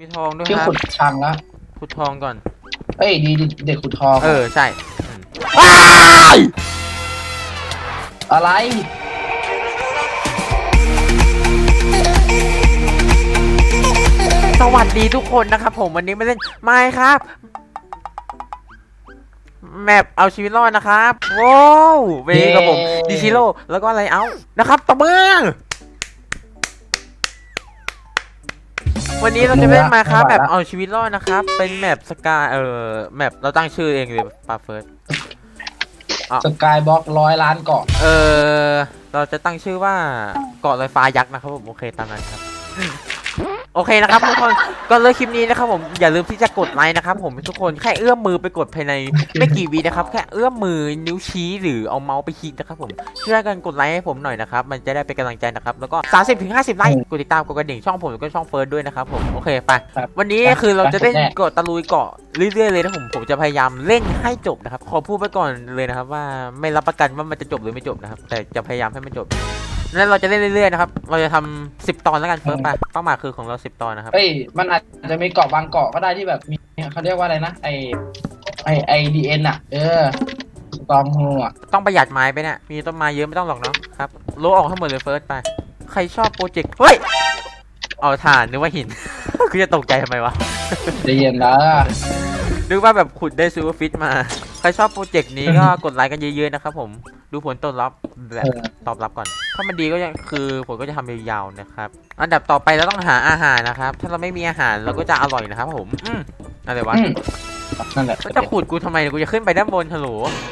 มีทองด้วยชื่อครับ ขุดทางแล้วขุดทองก่อน เอ้ยดีดีเด็กขุดทองเออ ใช่อืมอะไร สวัสดีทุกคนนะครับผมวันนี้มาเล่นไม่ครับ แมปเอาชีวิตรอดนะครับว้าวเวกับผมดิชิโร่แล้วก็อะไรเอานะครับตบมือ วันนี้เราจะเล่นมาครับแบบเอาชีวิตรอดนะครับ เป็นแมปสกายเออแมปเราตั้งชื่อเองเลยปาเฟิร์สสกายบล็อกร้อยล้านเกาะ เออ เราจะตั้งชื่อว่าเกาะลอยฟ้ายักษ์นะครับผมโอเคตามนั้นครับ โอเคนะครับทุกคนก่อนเริ่มคลิปนี้นะครับผมอย่าลืมที่จะกดไลค์นะครับผมทุกคนแค่เอื้อมมือไปกดภายในไม่กี่วินะครับแค่เอื้อมมือนิ้วชี้หรือเอาเมาส์ไปคลิกนะครับผมช่วยกันกดไลค์ให้ผมหน่อยนะครับมันจะได้เป็นกำลังใจนะครับแล้วก็ 30ถึง50 ไลค์กดติดตามกดกระดิ่งช่องผมแล้วก็ช่องเฟิร์สด้วยนะครับผมโอเคไปครับวันนี้คือเราจะเล่นเกาะตะลุยเกาะเรื่อยๆเลยนะผมผมจะพยายามเล่นให้จบนะครับขอพูดไปก่อนเลยนะครับว่าไม่รับประกันว่ามันจะจบหรือไม่จบนะครับแต่จะพยายามให้มันจบ แล้วเราจะเล่นเรื่อยๆนะครับ เราจะทำ10ตอนแล้วกันเฟิร์สไปเป้าหมายคือของเรา10ตอนนะครับ เอ้ยมันอาจจะมีเกาะบางเกาะก็ได้ที่แบบมีเขาเรียกว่าอะไรนะไอไอไอดีเอ็นอะ เออสตองโฮอะต้องประหยัดไม้ไปเนี่ยมีต้นไม้เยอะไม่ต้องหรอกเนาะครับโลออกให้หมดเลยเฟิร์สไป ใครชอบโปรเจกต์เฮ้ยเอาถ่านนึกว่าหินคือจะตกใจทำไมวะใจเย็นนะนึกว่าแบบขุดได้ซูเปอร์ฟิตมา ใครชอบโปรเจกต์นี้ก็กดไลค์กันเยอะๆนะครับผม ดูผลตอบรับแบบเออตอบรับก่อน ถ้ามันดีก็ยังคือผมก็จะทำยาวๆนะครับ อันดับต่อไปเราต้องหาอาหารนะครับ ถ้าเราไม่มีอาหารเราก็จะอร่อยนะครับ ผมอืมอะไรวะอืมนั่นแหละแล้วจะขุดกูทำไมกูจะขึ้นไปด้านบนฮัลโหล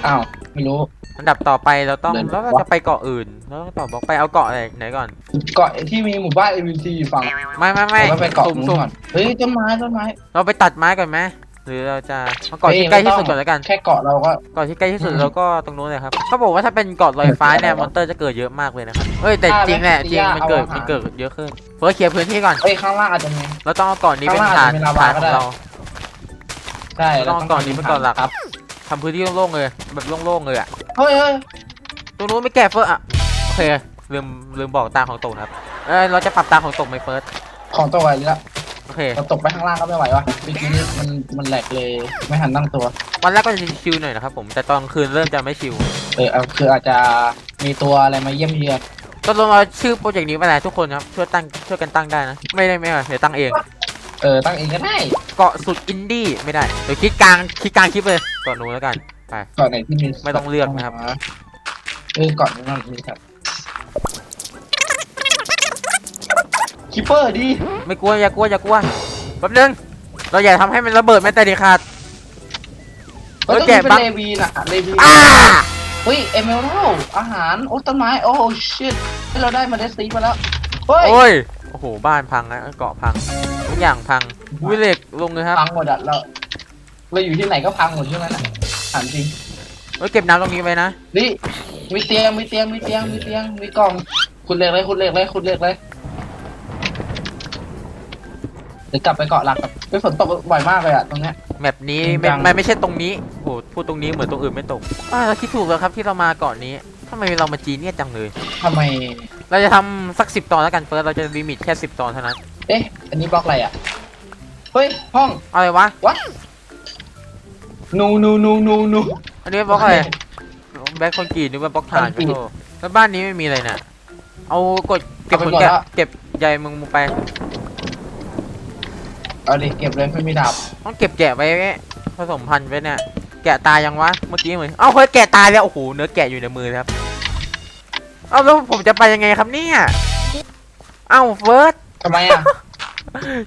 อ้าวไม่รู้ อันดับต่อไปเราต้องเดินแล้วเราจะไปเกาะอื่นเราต้องต่อบล็อกไปเอาเกาะอะไรไหนก่อน เกาะที่มีหมู่บ้าน ABC อยู่ฝั่งไม่ไม่ไม่เราไปเกาะสุ่มนู้นสุ่มก่อนเฮ้ยต้นไม้ต้นไม้ เราไปตัดไม้ก่อนไหม หรือเราจะเอาเกาะที่เฮ้ยใกล้ที่ไม่ต้องสุดก่อนแล้วกัน แค่เกาะเราก็ เกาะที่ใกล้ที่สุดอืมแล้วก็ตรงนู้นเลยครับเขาบอกว่าถ้าเป็นเกาะลอยฟ้าเนี่ยเออมอนเตอร์จะเกิดเยอะมากเลยนะครับเอ้ยแต่ได้ไหมจริงแหละจริงที่มันเกิดเอาอาหารมันเกิดเยอะขึ้นเฟิร์สเคลียร์พื้นที่ก่อนเอ้ยข้างล่างอาจจะมีเราต้องเอาเกาะนี้เป็นข้างฐาล่านงอาจจะมีลาวาฐานก็ขอได้งเราใช่เราต้องเกาะนี้เป็นเกาะหลักครับทำพื้นที่โล่งๆเลยแบบโล่งๆเลยอะเฮ้ยเฮ้ยตรงนู้นไม่แก่เฟิร์สอะโอเคลืมลืมบอกตาของตกนะครับเออเราจะปรับตาของตกไหมเฟิร์สของตัวไว้แล้ว โอเคเราตกไปข้างล่างก็ไม่ไหววะเมื่อกี้นี่มันมันแหลกเลย ไม่ทันตั้งตัว วันแรกก็จะชิลหน่อยนะครับผมแต่ตอนกลางคืนเริ่มจะไม่ชิลเออเอาคืออาจจะมีตัวอะไรมาเยี่ยมเยือนก็ลงเอาชื่อโปรเจกต์นี้ไปเลยทุกคนครับช่วยตั้งช่วยกันตั้งได้นะ ไม่ได้ไม่ได้เดี๋ยวตั้งเอง เออตั้งเองก็ได้เกาะสุดอินดี้ไม่ได้เดี๋ยวคิดกลางคิดกลางคลิปเลยเกาะนู้นแล้วกันไป เกาะไหนที่มีไม่ต้องเลือกนะครับ เออเกาะนี้มันมีครับ คิปเปอร์ดิไม่กลัวอย่ากลัวอย่ากลัวแป๊บนึงเราอย่าทำให้มันระเบิดแม้แต่เดียวขาด เฮ้ยเออต้องแกะมีเป็นบั๊กเลวีน่ะเลวีอ้าเฮ้ยเอเมอรัลอาหารโอ้ต้นไม้โอ้ชิตเราได้มาเดสซีมาแล้วเฮ้ยโอ้ยโอ้โหบ้านพังนะเกาะพังทุกอย่างพังวิเหล็กลงเลยครับพังหมดอะเราเราอยู่ที่ไหนก็พังหมดใช่ไหมน่ะถามจริงเฮ้ยเก็บน้ำตรงนี้ไว้นะนี่มีเตียงมีเตียงมีเตียงมีเตียงมีกล่องคุณเล็กเลยคุณเล็กเลยคุณเล็กเลย เดี๋ยวกลับไปเกาะหลักกับไปฝนตกบ่อยมากเลยอะตรงเนี้ย แมปนี้จริงไม่จัง มันไม่ใช่ตรงนี้โอ้โหพูดตรงนี้เหมือนตรงอื่นไม่ตกอ่าเราคิดถูกแล้วครับที่เรามาเกาะนี้ทำไมเรามาจีนเนี่ยจังเลย ทำไม เราจะทำสักสิบตอนแล้วกันเฟิร์สเราจะลิมิตแค่สิบตอนเท่านั้น เอ๊ะ อันนี้บล็อกอะไรอะเฮ้ย ห้อง อะไรวะนูนูนูนูนูอันนี้บล็อกอะไรแบ็คคอนกรีตนึกว่าบล็อกฐานคอนกรีตโอ้โหแล้วบ้านนี้ไม่มีอะไรน่ะ เอากดเก็บเอาผไปลหมดแกะแล้วเก็บใยมึงไป เอาดิเก็บเลยไม่มีดาบต้องเก็บแกะไว้ผสมพันธุ์ไว้เนี่ย แกะตายยังวะ เมื่อกี้เหมือนเอ้าเฮ้ยแกะตายแล้ว โอ้โห เนื้อแกะอยู่ในมือครับ เอ้าแล้วผมจะไปยังไงครับเนี่ย เอ้าเฟิร์สทำไมอะ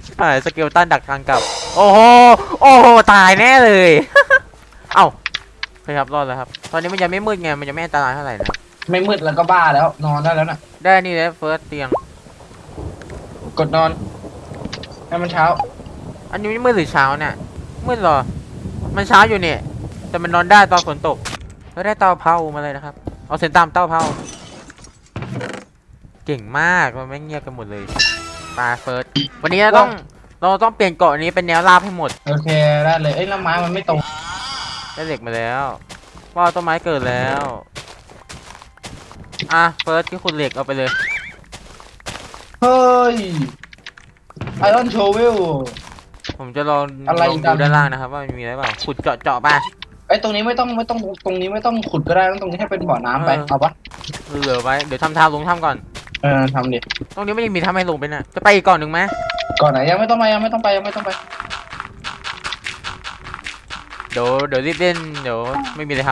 ชิบหายสเกลตันดักทางกลับ โอ้โห โอ้โห ตายแน่เลย เอ้าโอเคครับรอดแล้วครับ ตอนนี้มันยังไม่มืดไง มันยังไม่อันตรายเท่าไหร่นะ ไม่มืดแล้วก็บ้าแล้วนอนได้แล้วน่ะได้นี่แล้วเฟิร์สเตียง กดนอนให้มันเช้า อันนี้มืดหรือเช้าเนี่ยมืดเหรอ มันเช้าอยู่เนี่ย แต่มันนอนได้ตอนฝนตก แล้วได้เตาเผามาเลยนะครับ เอาเส้นตามเตาเผา เก่งมาก มันไม่เงียบกันหมดเลยปลาเฟิร์ส วันนี้เราต้อง เราต้องเปลี่ยนเกาะนี้เป็นแนวราบให้หมด โอเคได้เลย เอ้ยแล้วไม้มันไม่ตรง ได้เหล็กมาแล้วว้าวต้นไม้เกิดแล้ว อะเฟิร์สที่คุณเหล็กเอาไปเลย เฮ้ยไอรอนโชเวล ผมจะลองอะไรลองกัดูน ด้านล่างนะครับ ว่ามันมีอะไรเปล่าขุดเจาะเจาะๆไป ไอยตรงนี้ไม่ต้องไม่ต้องตรงนี้ไม่ต้องขุดก็ได้ตรงนี้ให้เป็นบ่อน้ำไปเออ เอาปะเหลือไว้เดี๋ยวทำทางลงถ้ำก่อน เออทำดิตรงนี้ไม่ยังมีถ้ำให้ลงไปน่ะจะไปอีกก่อนหนึ่งไหมก่อนไหนยังไม่ต้องไปยังไม่ต้องไปยังไม่ต้องไปเดี๋ยวเดี๋ยวรีบเล่นเดี๋ยวไม่มีอะไรท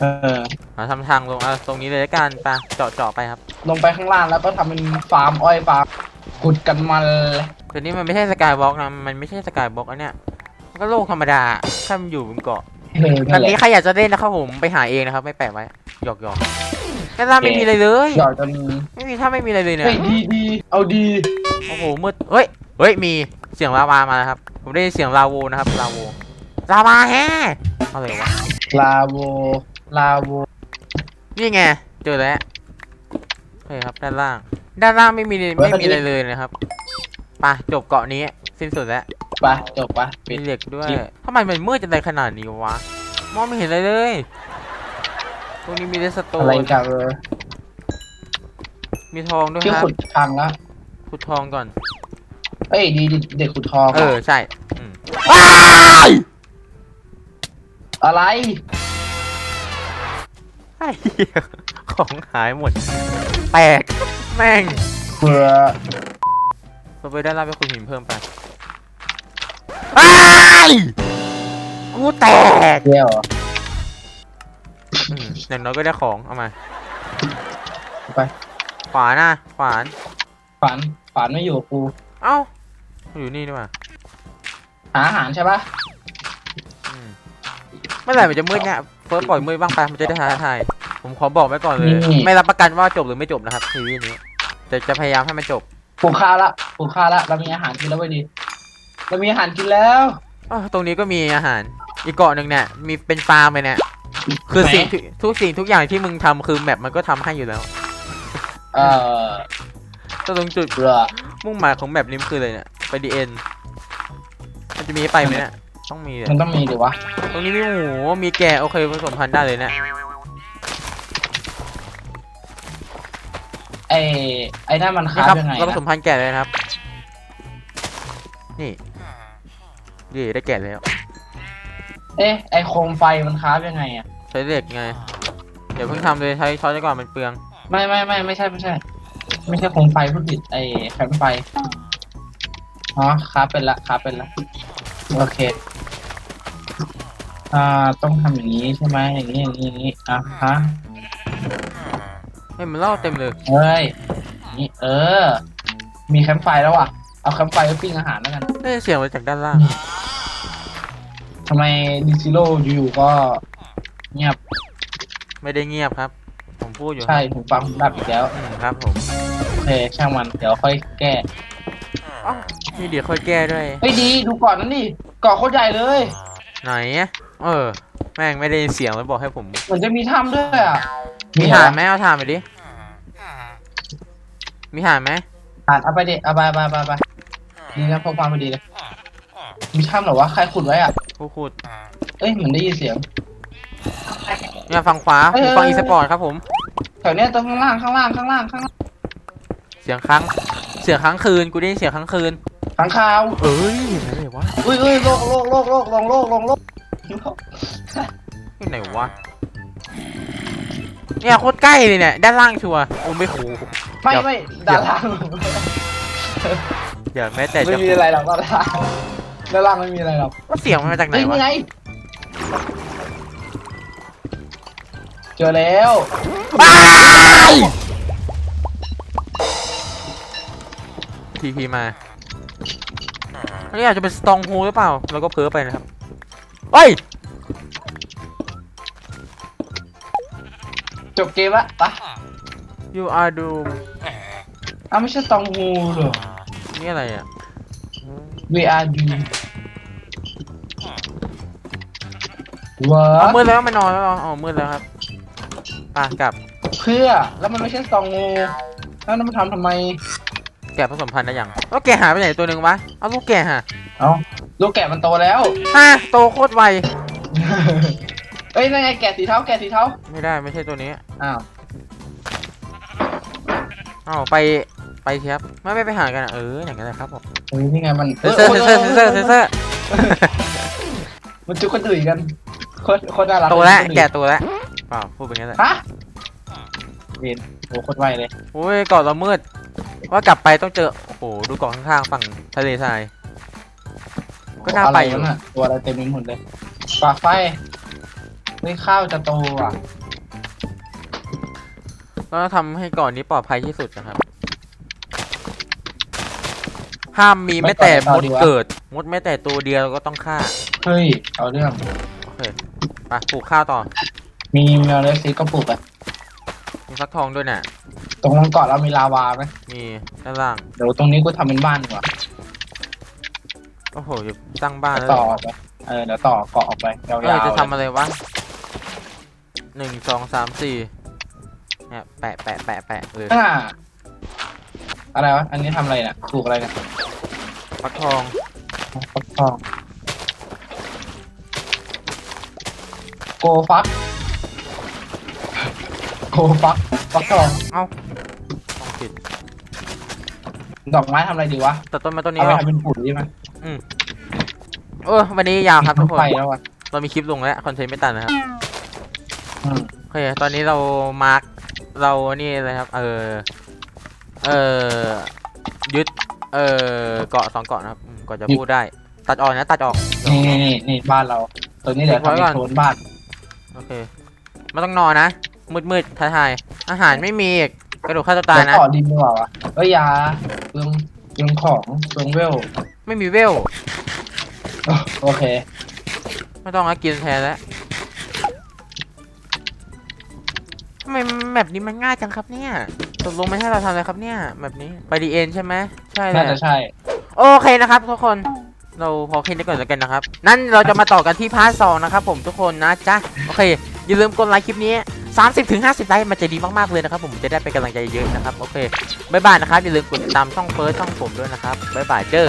เออำมาทำทางลงอะตรงนี้เลยละกันไปเจาะเจาะๆไปครับลงไปข้างล่างแล้วก็ทำเป็นฟาร์มอ้อยฟาร์มขุดกันมาเลย แต่นี่มันไม่ใช่สกายวอล์กนะ มันไม่ใช่สกายวอล์กอันเนี้ยมันก็โลกธรรมดาแค่มันอยู่บนเกาะเอออันั่นนแหนี้ละใครอยากจะเล่นนะครับผมไปหาเองนะครับ ไม่แปะไว้หยอกหยอกด้านล่างไม่มีอะไรเลย หยอดจนไม่มีถ้าไม่มีอะไรเลยเนี่ย เฮ้ยดีดีเอาดีโอ้โหมืดเฮ้ย เฮ้ย มีเสียงลาวามาแล้วครับ ผมได้ยินเสียงลาโวนะครับ ลาโว ลาวาแฮอะไรวะ ลาโวลาโวนี่ไง เจอแล้วโอเคครับ ด้านล่าง ด้านล่างไม่มีไม่มีอะไรเลยนะครับ ไปจบเกาะนี้สิ้นสุดแล้วไปจบปะปิมีดเหล็กด้วยคลิป ทำไมมันมืดจังเลยขนาดนี้วะ มองไม่เห็นอะไรเลย ตรงนี้มีเดสโตอะไรนกันเลยมีทองด้วยที่ครับขุดพังแล้วขุดทองก่อน เอ้ยดีดีเด็กขุดทองเออ ใช่อืมอะไรไอ้เหี้ยของหายหมด แตก แม่ง เบื่อ เราไปด้านล่างไปขุดหินเพิ่มไปไอ้ายกูแตกเดียวอืมอย่างน้อยก็ได้ของ เอามาไป ขวานะขวาน ฝันฝันไม่อยู่กับกูเอ้า อยู่นี่นี่หว่าหาอาหารใช่ปะอืมเมื่อไหร่มันจะมืดเนี่ยเฟิร์สปล่อยมืดบ้างไป มันจะได้ท้าทายผมขอบอกไว้ก่อนเลย ไม่รับประกันว่าจบหรือไม่จบนะครับทีวีนี้จะจะพยายามให้มันจบ ปลูกข้าวละปลูกข้าวละเรามีอาหารกินแล้วไปดีเรามีอาหารกินแล้ว อ้าวตรงนี้ก็มีอาหาร อีกเกาะหนึ่งเนี่ยมีเป็นฟาร์มเลยเนี่ยคือไหนสิ่งทุกทุกสิ่งทุกอย่างที่มึงทำคือแมปมันก็ทำให้อยู่แล้วเอ่อแตตรงจุดเบื่อมุ่งหมายของแมปนี้มันคืออะไรเนี่ยไปดีเอ็นมันจะมีให้ไปไหมเนี่ยต้องมีอะมันต้องมีดิวะ ตรงนี้มีหมูมีแกะโอเคผสมพันธุ์ได้เลยเนี่ย อ้ไอ้นั่นมันนี่ค้าครับยังไงเราผสนะมพันธุ์แกะเลยนะครับ นี่นี่ได้แกะแล้วเอ๊ะไอ้โคมไฟมันค้ายังไงอะใช้เหล็กไง เดี๋ยวเพิ่งทำเลยใช้ช้อนไปก่อนมันเปลือง ไม่ไม่ไม่ไม่ใช่ไม่ใช่ ไม่ใช่โคมไฟพูดผิดไอ้แคมป์ไฟอ๋อค้าเป็นละค้าเป็นละโอเคอ่าต้องทำอย่างนี้ใช่ไหมอย่างนี้อย่างนี้อย่างนี้อะฮะ เฮ้ยมันเล่าเต็มเลย เฮ้ยนี่เออ มีแคมป์ไฟแล้วอะ เอาแคมป์ไฟไปปิ้งอาหารแล้วกันได้เสียงมาจากด้านล่าง ทำไมดิซิโร่อยู่ๆก็เงียบ ไม่ได้เงียบครับ ผมพูดอยู่ใช่หูฟังผมดับอีกแล้ว อืมครับผมโอเค ช่างมัน เดี๋ยวค่อยแก้อ๋อนี่เดี๋ยวค่อยแก้ด้วย เฮ้ยดี ดูก่อนนั่นดิเกาะโคตรใหญ่เลย ไหนอะเออ แม่งไม่ได้ยินเสียงแล้วบอกให้ผมเหมือนจะมีถ้ำด้วยอะมีฐานไหมเอาฐานไปดิ มีฐานไหมฐานเอาไปดิเอาไปไปไปไปดีนะพกความพอดีเลย มีถ้ำเหรอวะใครขุดไว้อะผู้ขุดเอ้ยเหมือนได้ยินเสียง เนี่ยฝั่งขวาเอ้ยหูฟังอีสปอร์ตครับผมแถวเนี้ยตรงข้างล่างข้างล่างข้างล่างข้างล่างเสียงครั้งเสียงครั้งคืนกูได้ยินเสียงครั้งคืนข้างคาวเอ้ยอะไรวะอุ้ยอุ้ยโลกโลกโลกโลกลงโลกลงโลก ที่ไหนวะ เนี่ยโคตรใกล้เลยเนี่ย ด้านล่างชัวร์โอ้ไม่โห ไม่เดี๋ยว ไม่ด้านล่างอย่าแม้แต่ไม่จะมีอะไรหรอกด้านล่างด้านล่างไม่มีอะไรหรอกว่าเสียงมันมาจากไหนเฮ้ยนี่วะไงเจอแล้วทีพีมาอันนี้อาจจะเป็นสตองโฮหรือเปล่า แล้วก็เพ้อไปนะครับเฮ้ย จบเกมละปะ you are doom อ้าวไม่ใช่ตองฮูเหรอ นี่อะไรอะ We are do ว้าเอามืดแล้วไม่นอนแล้วเหรออ๋อมืดแล้วครับป่ะกลับเพื่อแล้วมันไม่ใช่ตองงูแล้วมันทำทำไม แกะผสมพันธุ์ได้ยังแล้วแกะหายไปไหนตัวหนึ่งวะเอาลูกแกะฮะเอ้าลูกแกะมันโตแล้วฮะโตโคตรไว เอ้ยนั่นไงแกะสีเทาแกะสีเทาไม่ได้ไม่ใช่ตัวนี้อ้าวอ้าวไปไปเทียบไม่ไม่ไปหากันอะเอออย่างนั้นแหละครับผมเฮ้ยนี่ไงมันเซนเซอร์เซนเซอร์เซนเซอร์เซนเซอร์มันจุกคนอื่นกันโคตรโคตรน่ารักตัวแล้วคนอื่นแกะตัวแล้วเปล่าพูดเป็นงั้นแหละฮะเวนโอ้โคตรไวเลยโอ้ยเกาะเรามืดว่ากลับไปต้องเจอโอ้โหดูเกาะข้างๆฝั่งทะเลทรายก็น่าไปอยู่อะไรวะน่ะตัวอะไรเต็มไปหมดเลยปากไฟ เฮ้ยข้าวจะโตอะก็ต้องทำให้เกาะนี้ปลอดภัยที่สุดนะครับ ห้ามมีแม้แต่มดเกิด มดแม้แต่ตัวเดียวก็ต้องฆ่า เฮ้ย เอาเรื่อง โอเคไปปลูกข้าวต่อ มีแมวเลสซีก็ปลูกอะมีฟักทองด้วยน่ะตรงนั้นเกาะเรามีลาวาไหมมีด้านล่าง เดี๋ยวตรงนี้กูทำเป็นบ้านดีกว่าโอ้โหอยู่ตั้งบ้านแล้วต่อออกไปเออเดี๋ยวต่อเกาะออกไปยาวเออๆจะเลยทำอะไรวะ หนึ่งสองสามสี่เนี่ยแปะแปะแปะแปะเลยอ่าอะไรวะ อันนี้ทำอะไรเนี่ยปลูกอะไรเนี่ยฟักทองฟักทองโกฟักโกฟักฟักทองเอ้าต้องติดดอกไม้ทำอะไรดีวะแต่ต้นไม้ต้นนี้เอาไปก็ทำเป็นปุ๋ยใช่ไหมเออวันนี้ยาวครับทุกคน ไปแล้วอะเรามีคลิปลงแล้ว คอนเทนต์ไม่ตัดนะครับอืม โอเคตอนนี้เรามาร์กเรานี่เลยครับ เออ เออยึด เออเกาะสองเกาะนะครับอืมก่อนจะพูดได้ ตัดออกนะตัดออก นี่นี่นี่นี่บ้านเรา ตัวนี้เดี๋ยวทำเป็นโซนบ้าน โอเคไม่ต้องนอนนะมืดมืดๆท้าทายอาหารไม่มีอีกกระดูกฆ่าตัวตายเดี๋ยวนะต่อดินดีกว่าวะเอ้ยอยาเปลืองเปลืองของเปลืองเวลไม่มีเวล โอเค ไม่ต้องนะกินแทนแล้ว ทำไมแมปนี้มันง่ายจังครับเนี่ยตกลงไม่ให้เราทำอะไรครับเนี่ยแบบนี้ไปดีเอ็นใช่ไหมใช่เลน่ายจะใช่ โอเคนะครับทุกคนเราพอแค่นี้ก่อนแล้วกันนะครับ นั่นเราจะมาต่อกันที่พาร์ทสองนะครับผมทุกคนนะจ๊ะโอเค อย่าลืมกดไลค์คลิปนี้ 30ถึง50ไลค์มันจะดีมากๆเลยนะครับผมจะได้เป็นกำลังใจเยอะนะครับโอเคบ๊ายบายนะครับอย่าลืมกดติดตามช่องเฟิร์สช่องผมด้วยนะครับบ๊ายบายเจอ